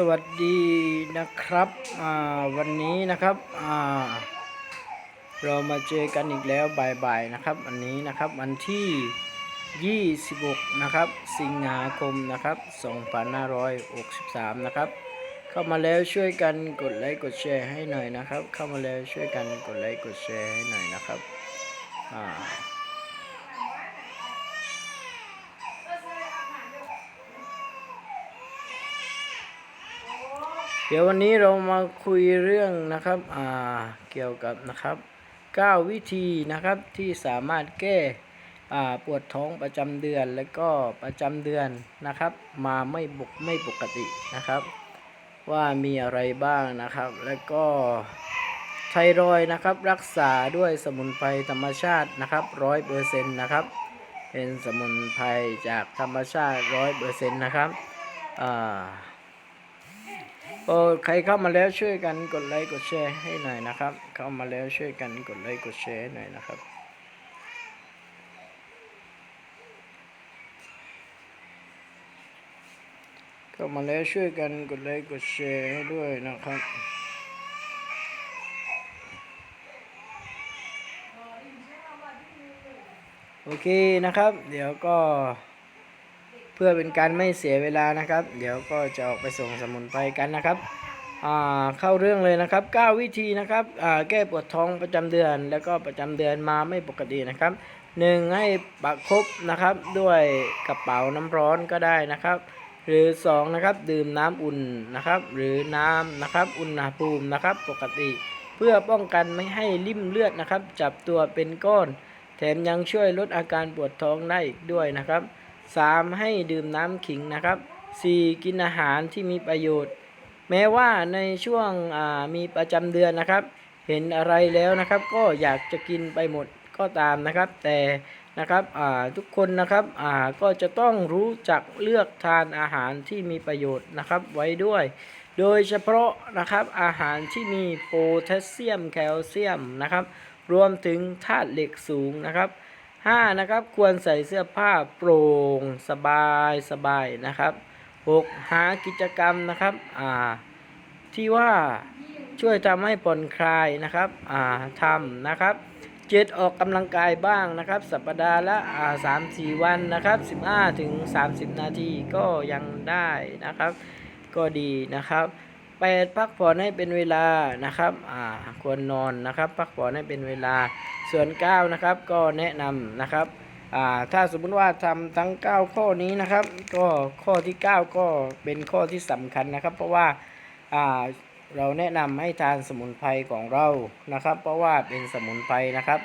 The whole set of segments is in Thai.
สวัสดีนะครับอ่าวันนี้นะครับอ่าเรามาเจอกันอีกแล้วบ่ายๆนะครับวันนี้นะครับวันที่ 26 นะครับ สิงหาคมนะครับ2563 นะครับ เข้ามาแล้วช่วยกันกดไลค์กดแชร์ให้หน่อยนะครับ เข้ามาแล้วช่วยกันกดไลค์กดแชร์ให้หน่อยนะครับอ่า เดี๋ยววันนี้เรามาคุยเรื่องนะครับอ่าเกี่ยวกับนะครับ 9 วิธีนะครับที่สามารถแก้อ่าปวดท้องประจำเดือนและก็ประจำเดือนนะครับ มาไม่บกไม่ปกตินะครับ ว่ามีอะไรบ้างนะครับ แล้วก็ไทรอยนะครับรักษาด้วยสมุนไพรธรรมชาตินะครับร้อยเปอร์เซ็นต์นะครับ เป็นสมุนไพรจากธรรมชาติร้อยเปอร์เซ็นต์นะครับอ่า โอ้ใครเข้ามาแล้วช่วยกันกดไลค์กดแชร์ให้หน่อยนะครับ เข้ามาแล้วช่วยกันกดไลค์กดแชร์ให้หน่อยนะครับเข้ามาแล้วช่วยกันกดไลค์กดแชร์ให้ด้วยนะครับโอเคนะครับ เดี๋ยวก็ เพื่อเป็นการไม่เสียเวลานะครับ เดี๋ยวก็จะออกไปส่งสมุนไพรกันนะครับเข้าเรื่องเลยนะครับ 9 วิธีนะครับแก้ปวดท้องประจำเดือน แล้วก็ประจำเดือนมาไม่ปกตินะครับ 1. ให้ประคบนะครับด้วยกระเป๋าน้ำร้อนก็ได้นะครับ หรือ 2 นะครับดื่มน้ำอุ่นนะครับ หรือน้ำนะครับอุณหภูมินะครับปกติ เพื่อป้องกันไม่ให้ริ่มเลือดนะครับ จับตัวเป็นก้อน แถมยังช่วยลดอาการปวดท้องได้อีกด้วยนะครับ 3. ให้ดื่มน้ำขิงนะครับ 4. กินอาหารที่มีประโยชน์ แม้ว่าในช่วงอ่ามีประจำเดือนนะครับ เห็นอะไรแล้วนะครับ ก็อยากจะกินไปหมดก็ตามนะครับ แต่นะครับอ่าทุกคนนะครับอ่าก็จะต้องรู้จักเลือกทานอาหารที่มีประโยชน์นะครับไว้ด้วย โดยเฉพาะนะครับอาหารที่มีโพแทสเซียมแคลเซียมนะครับ รวมถึงธาตุเหล็กสูงนะครับ 5. นะครับ ควรใส่เสื้อผ้าโปร่งสบายสบายนะครับ 6. หากิจกรรมนะครับอ่าที่ว่าช่วยทำให้ผ่อนคลายนะครับอ่าทำนะครับ 7. ออกกำลังกายบ้างนะครับ สัปดาห์ละอ่าสามสี่วันนะครับ 15ถึง30 นาทีก็ยังได้นะครับ ก็ดีนะครับ 8. พักผ่อนให้เป็นเวลานะครับอ่าควรนอนนะครับ พักผ่อนให้เป็นเวลา ส่วน9นะครับก็แนะนำนะครับอ่าถ้าสมมุติว่าทำทั้ง 9 ข้อนี้นะครับ ก็ข้อที่ 9 ก็เป็นข้อที่สำคัญนะครับ เพราะว่าอ่าเราแนะนำให้ทานสมุนไพรของเรานะครับ เพราะว่าเป็นสมุนไพรนะครับ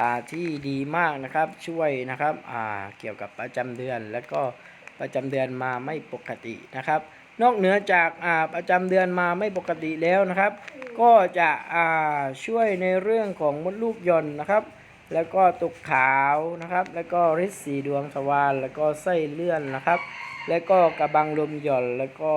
อ่าที่ดีมากนะครับช่วยนะครับอ่าเกี่ยวกับประจำเดือน และก็ประจำเดือนมาไม่ปกตินะครับ นอกเหนือจากอ่าประจำเดือนมาไม่ปกติแล้วนะครับ ก็จะอ่าช่วยในเรื่องของมดลูกหย่อนนะครับ แล้วก็ตุกขาวนะครับ แล้วก็ริดสีดวงทวารแล้วก็ไส้เลื่อนนะครับ แล้วก็กระบังลมหย่อน แล้วก็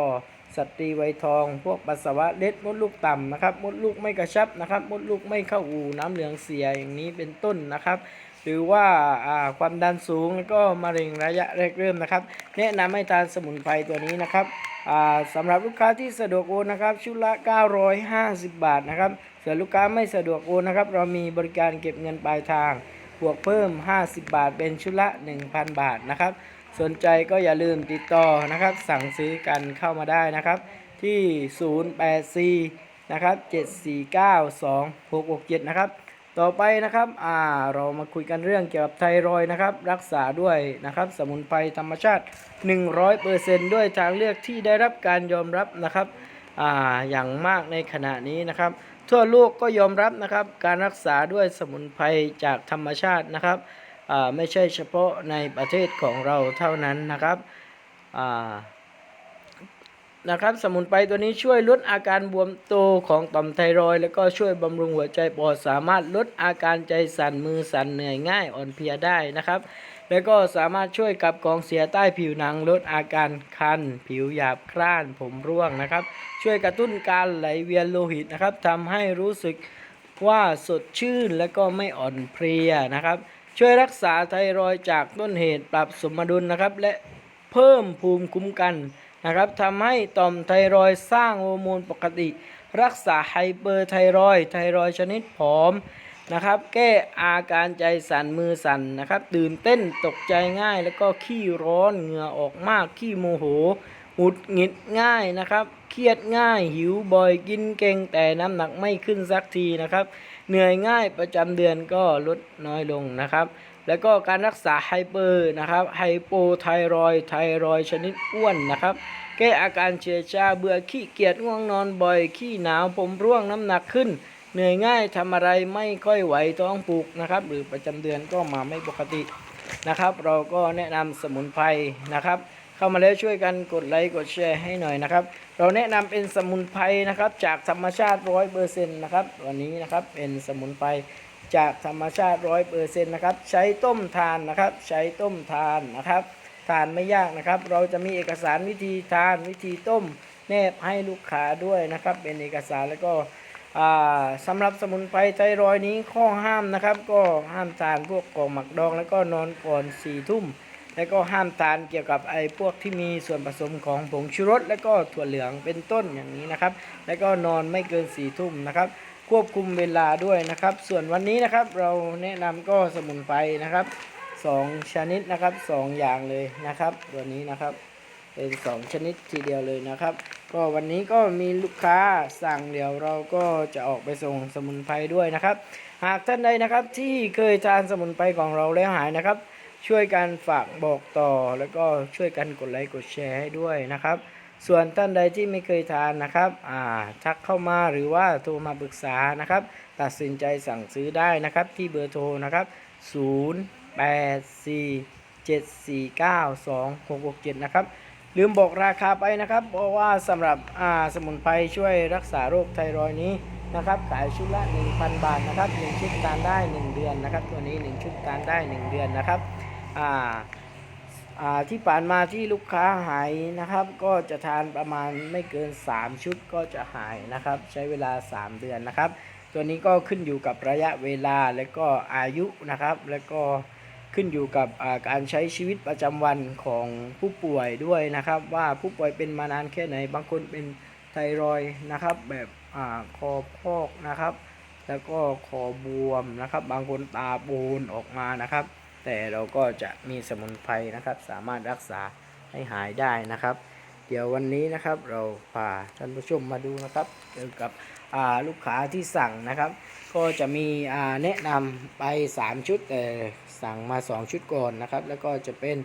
สตรีไวยทอง พวกปัสสาวะเล็ดมดลูกต่ำนะครับ มดลูกไม่กระชับนะครับ มดลูกไม่เข้าอูน้ำเหลืองเสียอย่างนี้เป็นต้นนะครับหรือว่าอ่าความดันสูงแล้วก็มะเร็งระยะแรกเริ่มนะครับ แนะนำให้ทานสมุนไพรตัวนี้นะครับอ่า สำหรับลูกค้าที่สะดวกโอนนะครับ ชุดละ 950 บาทนะครับส่วนลูกค้าไม่สะดวกโอนนะครับ เรามีบริการเก็บเงินปลายทาง บวกเพิ่ม 50 บาท เป็นชุดละ 1,000 บาทนะครับ สนใจก็อย่าลืมติดต่อนะครับ สั่งซื้อกันเข้ามาได้นะครับ ที่ 084 นะครับ 7492667 นะครับ ต่อไปนะครับอ่าเรามาคุยกันเรื่องเกี่ยวกับไทรอยนะครับ รักษาด้วยนะครับ สมุนไพรธรรมชาติ 100%ด้วยทางเลือกที่ได้รับการยอมรับนะครับอ่าอย่างมากในขณะนี้นะครับ ทั่วโลกก็ยอมรับนะครับ การรักษาด้วยสมุนไพรจากธรรมชาตินะครับอ่าไม่ใช่เฉพาะในประเทศของเราเท่านั้นนะครับอ่า นะครับ สมุนไพรตัวนี้ช่วยลดอาการบวมโตของต่อมไทรอยแล้วก็ช่วยบำรุงหัวใจปอดสามารถลดอาการใจสั่นมือสั่นเหนื่อยง่ายอ่อนเพลียได้นะครับ แล้วก็สามารถช่วยกับกองเสียใต้ผิวหนังลดอาการคัน ผิวหยาบคร้านผมร่วงนะครับ ช่วยกระตุ้นการไหลเวียนโลหิตนะครับทำให้รู้สึกว่าสดชื่นและก็ไม่อ่อนเพลียนะครับ ช่วยรักษาไทรอยจากต้นเหตุปรับสมดุลนะครับ และเพิ่มภูมิคุ้มกัน นะครับทำให้ต่อมไทรอยสร้างฮอร์โมนปกติ รักษาไฮเปอร์ไทรอยไทรอยชนิดผอมนะครับ แก้อาการใจสั่นมือสั่นนะครับตื่นเต้นตกใจง่าย แล้วก็ขี้ร้อนเหงื่อออกมากขี้โมโหหงุดหงิดง่ายนะครับ เครียดง่ายหิวบ่อยกินเก่งแต่น้ำหนักไม่ขึ้นสักทีนะครับ เหนื่อยง่ายประจำเดือนก็ลดน้อยลงนะครับ แล้วก็การรักษาไฮเปอร์นะครับไฮโปไทรอยไทรอยชนิดอ้วนนะครับ แก้อาการเฉยชาเบื่อขี้เกียจง่วงนอนบ่อยขี้หนาวผมร่วงน้ำหนักขึ้น เหนื่อยง่ายทำอะไรไม่ค่อยไหวท้องผูกนะครับ หรือประจำเดือนก็มาไม่ปกตินะครับ เราก็แนะนำสมุนไพรนะครับเข้ามาแล้วช่วยกันกดไลค์กดแชร์ให้หน่อยนะครับ เราแนะนำเป็นสมุนไพรนะครับ จากธรรมชาติร้อยเปอร์เซ็นต์นะครับวันนี้นะครับเป็นสมุนไพร จากธรรมชาติร้อยเปอร์เซ็นต์นะครับ ใช้ต้มทานนะครับ ใช้ต้มทานนะครับ ทานไม่ยากนะครับ เราจะมีเอกสารวิธีทานวิธีต้มแนบให้ลูกค้าด้วยนะครับ เป็นเอกสารแล้วก็อ่าสำหรับสมุนไพรไทรอยนี้ข้อห้ามนะครับ ก็ห้ามทานพวกกองหมักดองแล้วก็นอนก่อนสี่ทุ่มแล้วก็ห้ามทานเกี่ยวกับไอ้พวกที่มีส่วนผสมของผงชูรส แล้วก็ถั่วเหลืองเป็นต้นอย่างนี้นะครับ แล้วก็นอนไม่เกินสี่ทุ่มนะครับ ควบคุมเวลาด้วยนะครับ ส่วนวันนี้นะครับเราแนะนำก็สมุนไพรนะครับสองชนิดนะครับสองอย่างเลยนะครับ ตัวนี้นะครับเป็นสองชนิดทีเดียวเลยนะครับ ก็วันนี้ก็มีลูกค้าสั่งเดี๋ยวเราก็จะออกไปส่งสมุนไพรด้วยนะครับ หากท่านใดนะครับที่เคยทานสมุนไพรของเราแล้วหายนะครับ ช่วยกันฝากบอกต่อแล้วก็ช่วยกันกดไลค์กดแชร์ให้ด้วยนะครับ ส่วนท่านใดที่ไม่เคยทานนะครับอ่าทักเข้ามาหรือว่าโทรมาปรึกษานะครับ ตัดสินใจสั่งซื้อได้นะครับที่เบอร์โทรนะครับ 0 8 4 7 4 9 2 6 6 7 นะครับ ลืมบอกราคาไปนะครับ เพราะว่าสำหรับอ่าสมุนไพรช่วยรักษาโรคไทรอยนี้นะครับขายชุดละ 1,000 บาทนะครับ 1 ชุดทานได้ 1 เดือนนะครับ ตัวนี้ 1 ชุดทานได้ 1 เดือนนะครับอ่า ที่ผ่านมาที่ลูกค้าหายนะครับ ก็จะทานประมาณไม่เกิน 3 ชุดก็จะหายนะครับ ใช้เวลา 3 เดือนนะครับ ตัวนี้ก็ขึ้นอยู่กับระยะเวลาและก็อายุนะครับ แล้วก็ขึ้นอยู่กับการใช้ชีวิตประจำวันของผู้ป่วยด้วยนะครับ ว่าผู้ป่วยเป็นมานานแค่ไหน บางคนเป็นไทรอยนะครับ แบบอคอพอกนะครับ แล้วก็คอบวมนะครับ บางคนตาโบนออกมานะครับ แต่เราก็จะมีสมุนไพรนะครับ สามารถรักษาให้หายได้นะครับ เดี๋ยววันนี้นะครับเราพาท่านผู้ชมมาดูนะครับเกี่ยวกับลูกค้าที่สั่งนะครับ ก็จะมีแนะนำไป 3 ชุดแต่สั่งมา 2 ชุดก่อนนะครับ แล้วก็จะเป็น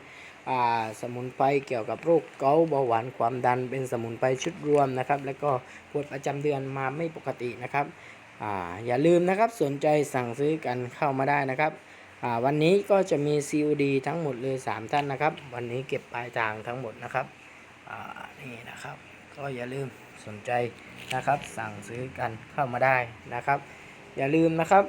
สมุนไพรเกี่ยวกับโรคเกาต์เบาหวานความดัน เป็นสมุนไพรชุดรวมนะครับ แล้วก็ปวดประจำเดือนมาไม่ปกตินะครับออย่าลืมนะครับสนใจสั่งซื้อกันเข้ามาได้นะครับ วันนี้ก็จะมี COD ทั้งหมดเลย 3 ท่านนะครับ วันนี้เก็บปลายทางทั้งหมดนะครับนี่นะครับ ก็อย่าลืมสนใจนะครับ สั่งซื้อกันเข้ามาได้นะครับ อย่าลืมนะครับ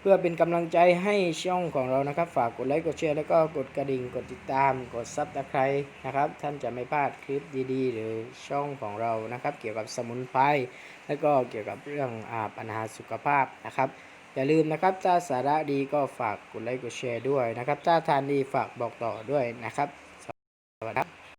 เพื่อเป็นกำลังใจให้ช่องของเรานะครับ ฝากกดไลค์กดแชร์แล้วก็กดกระดิ่งกดติดตาม กดซับสไครต์นะครับ ท่านจะไม่พลาดคลิปดีๆ หรือช่องของเรานะครับ เกี่ยวกับสมุนไพรแล้วก็เกี่ยวกับเรื่องอปัญหาสุขภาพนะครับ อย่าลืมนะครับ ถ้าสาระดีก็ฝากกดไลค์กดแชร์ด้วยนะครับ ถ้าทานดีฝากบอกต่อด้วยนะครับ สวัสดีครับ